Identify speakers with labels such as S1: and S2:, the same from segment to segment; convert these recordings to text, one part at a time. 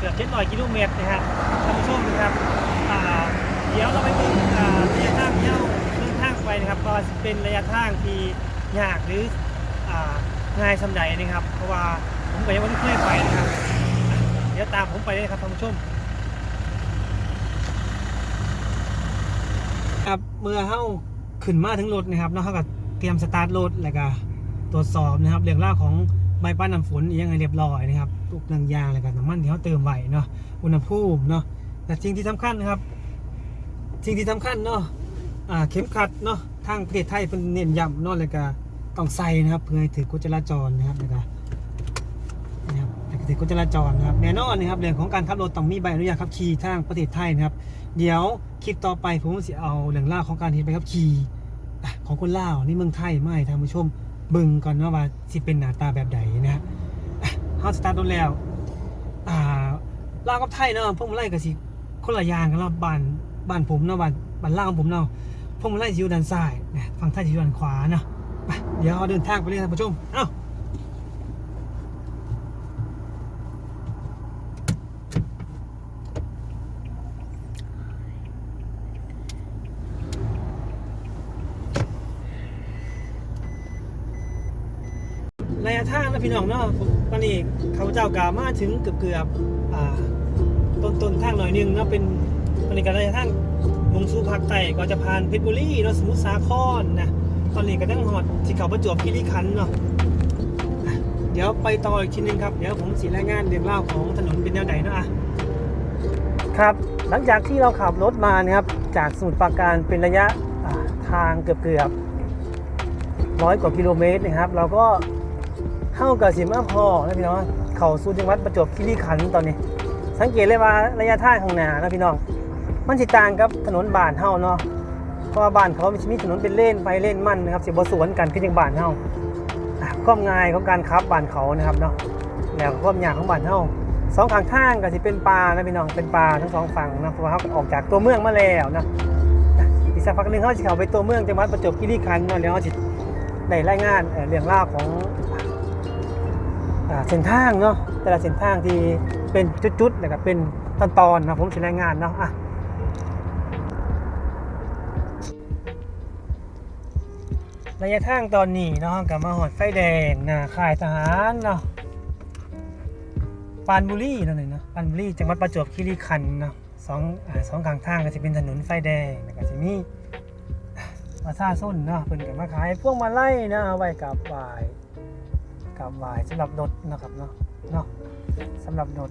S1: เกือบเจ็ดร้อยกิโลเมตรนะครับท่านผู้ชมนะครับเดี๋ยวเราไปดูระยะทางเที่เราเดินทางไปนะครับก็เป็นระยะทางที่ยากหรืออ่าง่ายสำใดนะครับ เพราะว่าผมก็ยังไม่เคยไปนะครับ เดี๋ยวตามผมไปเลยครับท่านผู้ชมครับเมื่อเข้าขึ้นมาถึงรถนะครับแล้วเขาก็เตรียมสตาร์ทรถแล้วก็ตรวจสอบนะครับเรื่องราวของ ใบป้าน้ำฝนอิหยังไงเรียบร้อยนะครับทุกเรื่องยางแล้วก็น้ำมันที่เขาเติมไว้เนาะอุณหภูมิเนาะแต่สิ่งที่สำคัญนะครับสิ่งที่สำคัญเนาะเข็มขัดเนาะทางประเทศไทยเป็นเน้นย้ำเนาะแล้วก็ต้องใส่นะครับเพื่อให้ถือกฎจราจรนะครับนะครับแล้วก็ถือกฎจราจรนะครับแน่นอนนะครับเรื่องของการขับรถต้องมีใบอนุญาตขับขี่ทางประเทศไทยนะครับ เดี๋ยวคลิปต่อไปผมจะเอาเรื่องเล่าวของการเห็นไปขับขี่ของคนล่าวนี่เมืองไทยไม่ท่านผู้ชม เบิ่งก่อนเนาะว่าสิเป็นหน้าตาแบบใดนะฮะเฮาสตาร์ทรถแล้ว อ่าลาวกับไทยเนาะพวกมันไล่กับสิคนละอย่างกันเนาะบ้านบ้านผมเนาะบ้านบ้านลาวของผมเนาะพวกมันไล่สิอยู่ด้านซ้ายนะฝั่งไทยสิอยู่ด้านขวาเนาะไปเดี๋ยวเราเดินทางไปเลยท่านผู้ชมเอ้า ระยะทาง นะพี่น้องเนาะผมตอนนี้ข้าเจ้ากามาถึงเกือบเกือบๆต้นต้นทางหน่อยหนึงเนาะเป็นตอนนี้ก็ระยะทางลงสู่ภาคใต้ก็จะผ่านเพชรบุรีเนาะสมุทรสาครนะตอนนี้ก็ตั้งหอดที่เขาประจวบคีรีขันเนาะเดี๋ยวไปต่ออีกทีนึงครับเดี๋ยวผมสีรายงานเรื่องเล่าของถนนเป็นแนวไหนเนาะครับหลังจากที่เราขับรถมานะครับจากสมุทรปราการเป็นระยะทางเกือบเกือบร้อยกว่ากิโลเมตรนะครับ เราก็ เข้ากับสิมาพอนะพี่น้องเขาสู่จังหวัดประจวบคีรีขันธ์ตอนนี้ สังเกตเลยว่าระยะทางข้างหน้านะพี่น้อง มันสิต่างกับถนนบ้านเฮาเนาะเพราะว่าบ้านเขามีถนนเป็นเล่นไปเล่นมั่นนะครับสิบ่สวนกันคือจังบ้านเฮาอะความง่ายของการขับบ้านเขานะครับเนาะแล้วก็ความยากของบ้านเฮาสองข้างทางก็สิเป็นป่านะพี่น้องเป็นป่าทั้งสองฝั่งนะเพราะว่าเขาออกจากตัวเมืองมาแล้วนะอะอีกสักพักหนึงเขาสิเข้าไปตัวเมืองจังหวัดประจวบคีรีขันธ์เนาะแล้วเขาสิได้รายงานเรื่องราวของ เส้นทางเนาะแต่ละเส้นทางที่เป็นจุดๆนะครับเป็นตอนๆนะผมจะรายงานเนาะอะระยะทางตอนนี้เนาะกับมาหอดไฟแดงนะค่ายทหารเนาะปานบุรีนั่นเองเนาะปานบุรีจังหวัดประจวบคีรีขันธ์เนาะสองอ่าสองข้างทางก็จะเป็นถนนไฟแดงแล้วก็จะมีมาซาส้นเนาะเพิ่นก็มาขายพวกมาไล่นะเอาไว้กับวาย กับวายสำหรับรถนะครับเนาะเนาะสำหรับรถ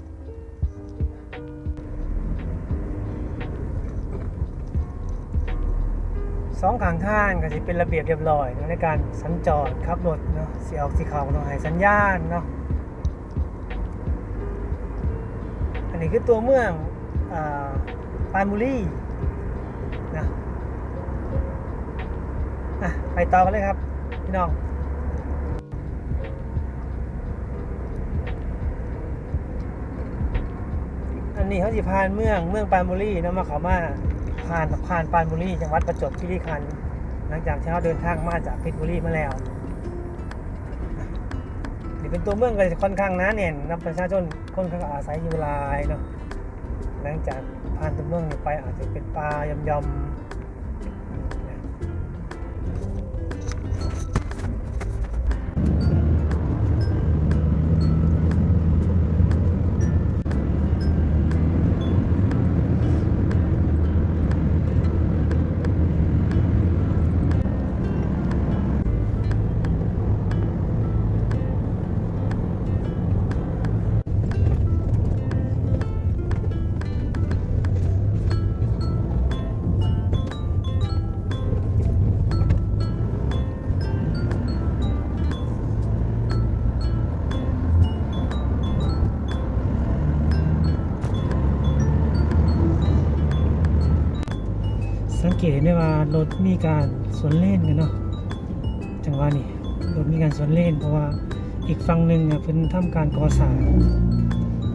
S1: สองข้างทางก็จะเป็นระเบียบเรียบร้อยในการสัญจรขับรถเนาะสีออกสีขาวต้องให้สัญญาณเนาะอันนี้คือตัวเมืองอปานบุรีนะอะไปต่อกันเลยครับ พี่น้อง อั นี่เขาสิผ่านเมืองเมืองปานบุรีนะมาเขามาผ่านผ่านปานบุรีจังหวัดประจวบคีรีขันธ์หลังจากเช้าเดินทางมาจากเพชรบุรีมาแล้วนี่เป็นตัวเมืองก็จะค่อนข้างหนาแน่นนับประชาชนค่อนข้างอาศัยอยู่หลายเนาะหลังจากผ่านตัวเมืองไปอาจจะเป็นปลายำยำ สังเกตได้ว่ารถมีการสวนเล่นกันเนาะจังหวะนี้รถมีการสวนเล่น เพราะว่าอีกฝั่งหนึ่งเพิ่นทำการก่อสร้าง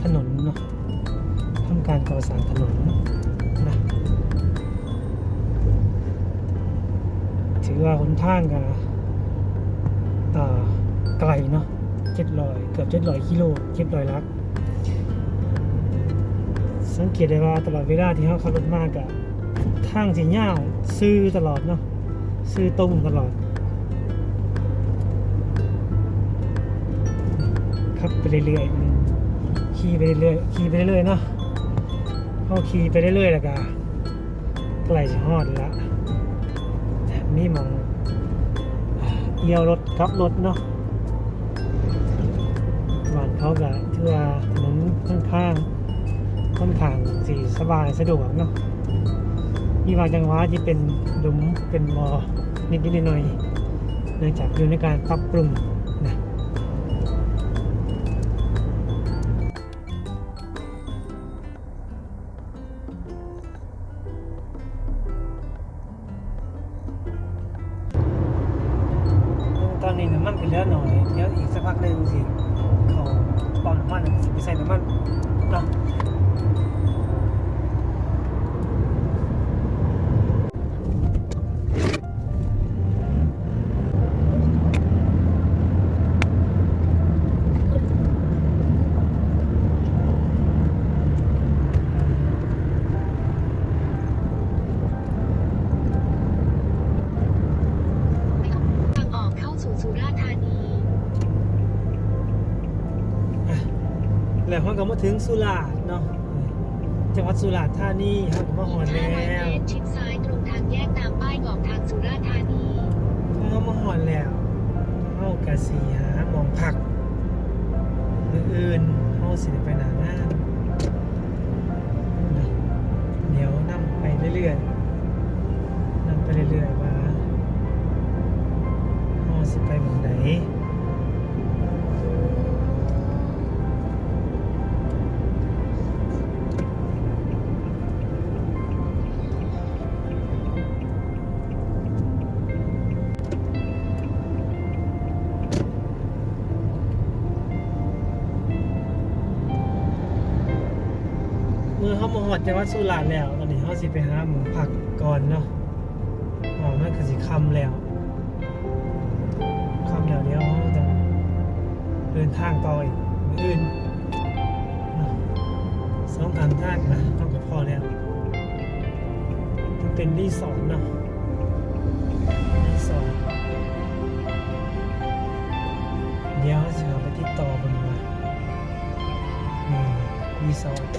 S1: ถนนเนาะทำการก่อสร้างถนนนะถือว่าหนทางกันไกลเนาะเจ็ดร้อยเกือบเจ็ดร้อยกิโลเจ็ดร้อยลัก สังเกตได้ว่าตลอดเวลาที่เขาขับรถมากอะ ทางสีเงาซื้อตลอดเนาะซื้อตรงตลอด ขับไปเรื่อยๆขี่ไปเรื่อยๆขี่ไปเรื่อยๆเนาะเขาขี่ไปเรื่อยๆแล้วก็ใกล้จะฮอดล้วนี่มองเอียวรถกลับรถเนาะบ้านเขาก็ถือ่าถนนข้างๆค่อนข้างสีสบายสะดวกเนาะ มีบางจังหวะที่เป็นหลุมเป็นมอนิดนิดหน่อยเนื่องจากอยู่ในการปรับปรุง ก็มาถึงสุราษฎร์เนาะจังหวัดสุราษฎร์ธานีเขาก็มาหอด
S2: 500
S1: แล้
S2: เม
S1: ว
S2: ตรชิดซ้ายตรงทางแยกตามป้ายบอกทางสุราษฎร์ธานี
S1: เขามาหอดแล้วเขากะสีหาหมองผักมืออื่นเขาสิได้ไปหนางานนะเดี๋ยวนั่ไปเรื่อยๆ หอดจังหวัดสุราษฎร์แล้วตอนนี้เขาสิไปหาหมูผักก่อนเนาะหอมมันก็สิคำแล้วคำแล้วเดี๋ยวเขาต้องเดินทางต่ออีกอื่นสองทางทางนะต้องกับพอแล้วมันเป็นรีสอร์ทเนาะรีสอร์ทเดี๋ยวเขาจะไปติดต่อมันมานี่รีสอร์ท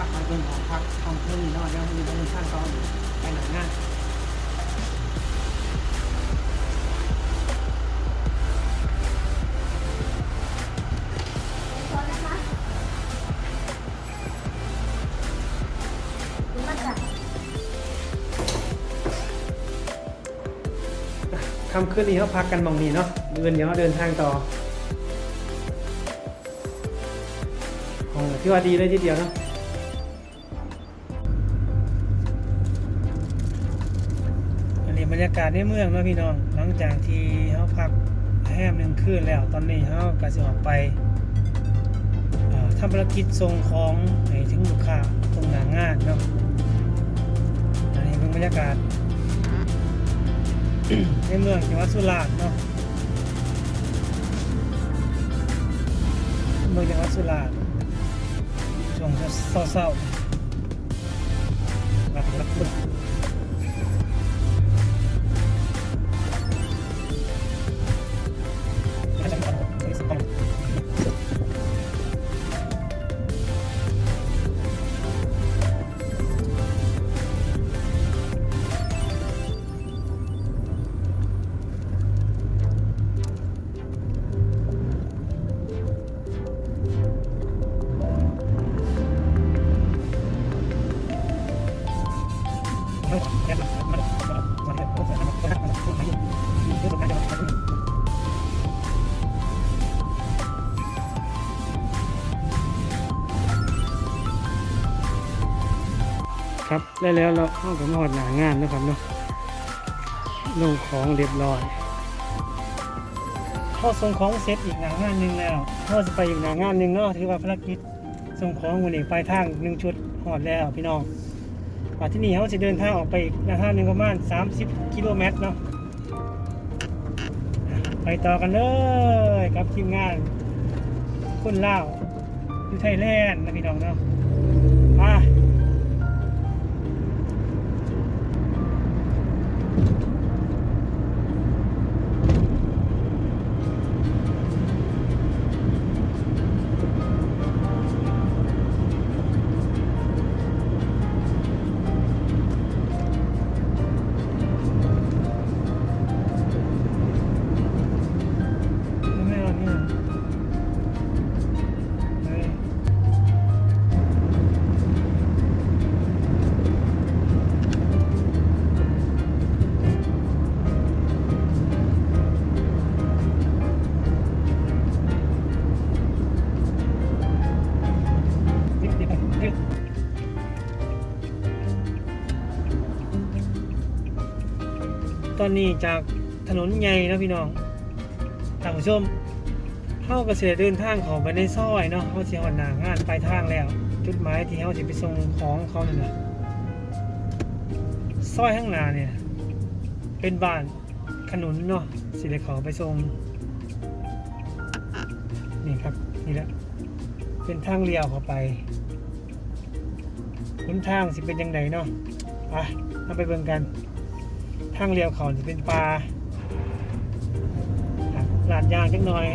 S1: ภาคไปเป็นของพักของเพื่อนนี่เนาะเดี๋ยวมีเดินทางต่ออยู่ไหนังาน
S3: พอนะคะคุณมาค่ะ
S1: คำคืนนี้เขาพักกันมองนี้เนาะเดือนเดี๋ยวเขาเดินทางต่อของที่ว่าดีเลยทีเดียวเนาะ บรรยากาศในเมืองนะพี่น้อง หลังจากที่เขาพักแฮมหนึ่งคืนแล้ว ตอนนี้เขาก็จะออกไปทำภารกิจส่งของให้ถึงลูกค้าตรงหนางานเนาะอันนี้เป็นบรรยากาศในเมืองจังหวัดสุราษฎร์เนาะเมืองจังหวัดสุราษฎร์ช่วงเศร้าๆรักรัก ครับได้แล้วเราเข้ากับหอดหนางานนะครับเนาะลงของเรียบร้อยเข้าส่งของเสร็จอีกหนางานหนึ่งแล้วเข้าจะไปอีกหนางานหนึ่งเนาะถือว่าภารกิจส่งของวันนี้ปลายทางหนึ่งชุดหอดแล้วพี่น้อง มาที่นี่เขาจะเดินทางออกไปอีกหนางาหนึ่งประมาณ 30 กิโลเมตรเนาะไปต่อกันเลยกับทีมงานคนเล่าอยู่ไทยแลนด์นะพี่น้องเนาะไป ตอนนี้จากถนนใหญ่นะพี่น้องท่านผู้ชมเข้าเกษตรเดินทางของไปในซอยเนาะเขาเสียวันหนางานปลายทางแล้ว จุดหมายที่เขาจะไปส่งของเขาเนี่ยนะซอยข้างหน้าเนี่ย เป็นบ้านขนุนเนาะสิเลยเขาไปส่งนี่ครับนี่แหละเป็นทางเลี้ยวเข้าไปหนทางสิเป็นยังไงเนาะไปเราไปเบิ่งกัน ข้างเรียวเขาจะเป็นปลาหลาดยางจังหน่อย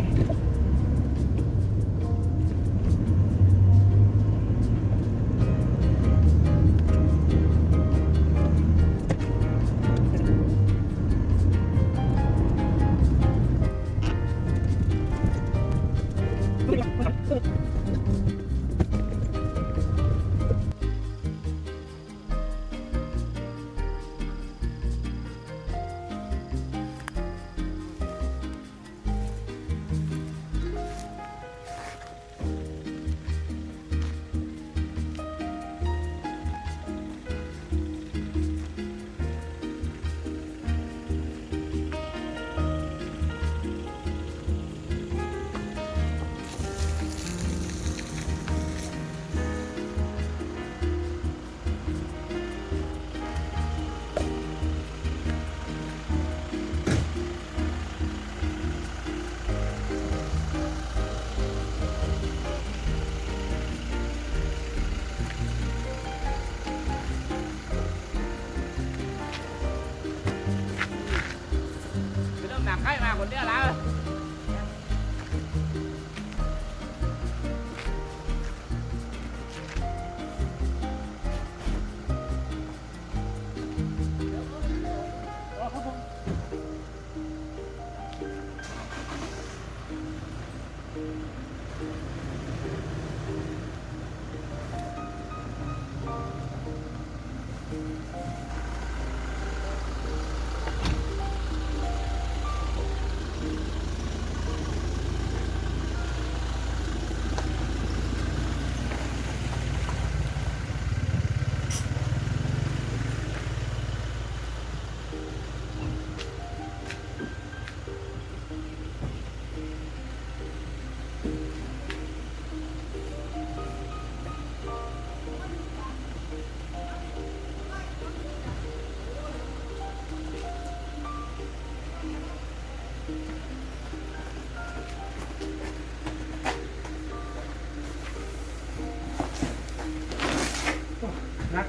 S1: นัก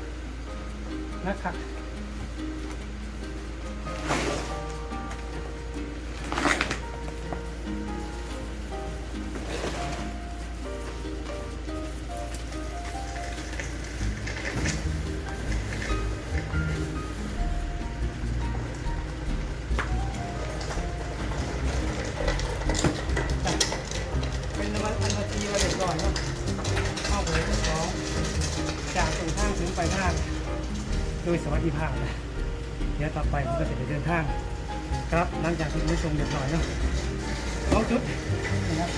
S1: นักขัดเถึงปลายทางโดยสวัสดิภาพนะเดี๋ยวต่อไปผมก็จะไปเดินทาง ครับหลังจากที่ผู้ชมเรียบร้อยเนาะสองจุดนะครับ